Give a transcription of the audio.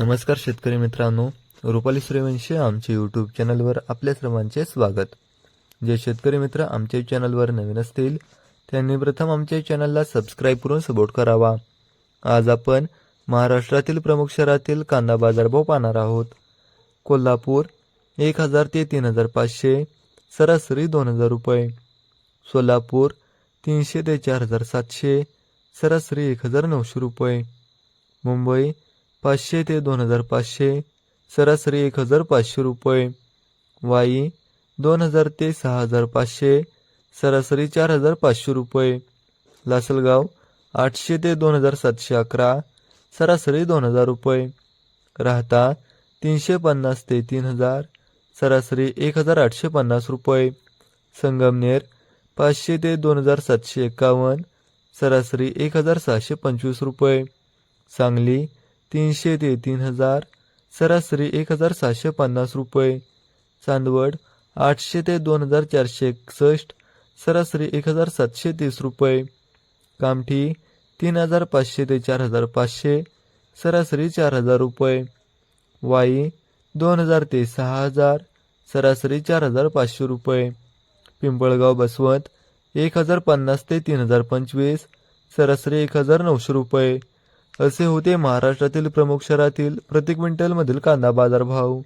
नमस्कार शेतकरी मित्रांनो रुपाली सूर्यवंशी आमच्या यूट्यूब चॅनलवर आपल्या सर्वांचे स्वागत. जे शेतकरी मित्र आमच्या चॅनलवर नवीन असतील त्यांनी प्रथम आमच्या चॅनलला सबस्क्राईब करून सपोर्ट करावा. आज आपण महाराष्ट्रातील प्रमुख शहरातील कांदा बाजारभाव पाहणार आहोत. कोल्हापूर एक हजार ते तीन हजार पाचशे सरासरी दोन हजार रुपये. सोलापूर तीनशे ते चार हजार सातशे सरासरी एक हजार नऊशे रुपये. मुंबई पाचशे ते दोन हजार पाचशे सरासरी एक हजार पाचशे रुपये. वाई दोन हजार ते सहा हजार पाचशे सरासरी चार हजार पाचशे रुपये. लासलगाव आठशे ते दोन हजार सातशे अकरा सरासरी दोन हजार रुपये. राहता तीनशे पन्नास ते तीन हजार सरासरी एक हजार आठशे पन्नास रुपये. संगमनेर पाचशे ते दोन हजार सातशे एकावन्न सरासरी एक हजार सहाशे पंचवीस रुपये. सांगली तीनशे ते तीन हजार सरासरी एक हजार सहाशे पन्नास रुपये. चांदवड आठशे ते दोन हजार चारशे एकसष्ट सरासरी एक हजार सातशे तीस रुपये. कामठी तीन हजार पाचशे ते चार हजार पाचशे सरासरी चार हजार रुपये. वाई दोन हजार ते सहा हजार सरासरी चार हजार पाचशे रुपये. पिंपळगाव बसवंत एक हजार पन्नास ते तीन हजार पंचवीस सरासरी एक हजार नऊशे रुपये. असे होते महाराष्ट्रातील प्रमुख शहरातील प्रति क्विंटलमधील कांदा बाजार भाव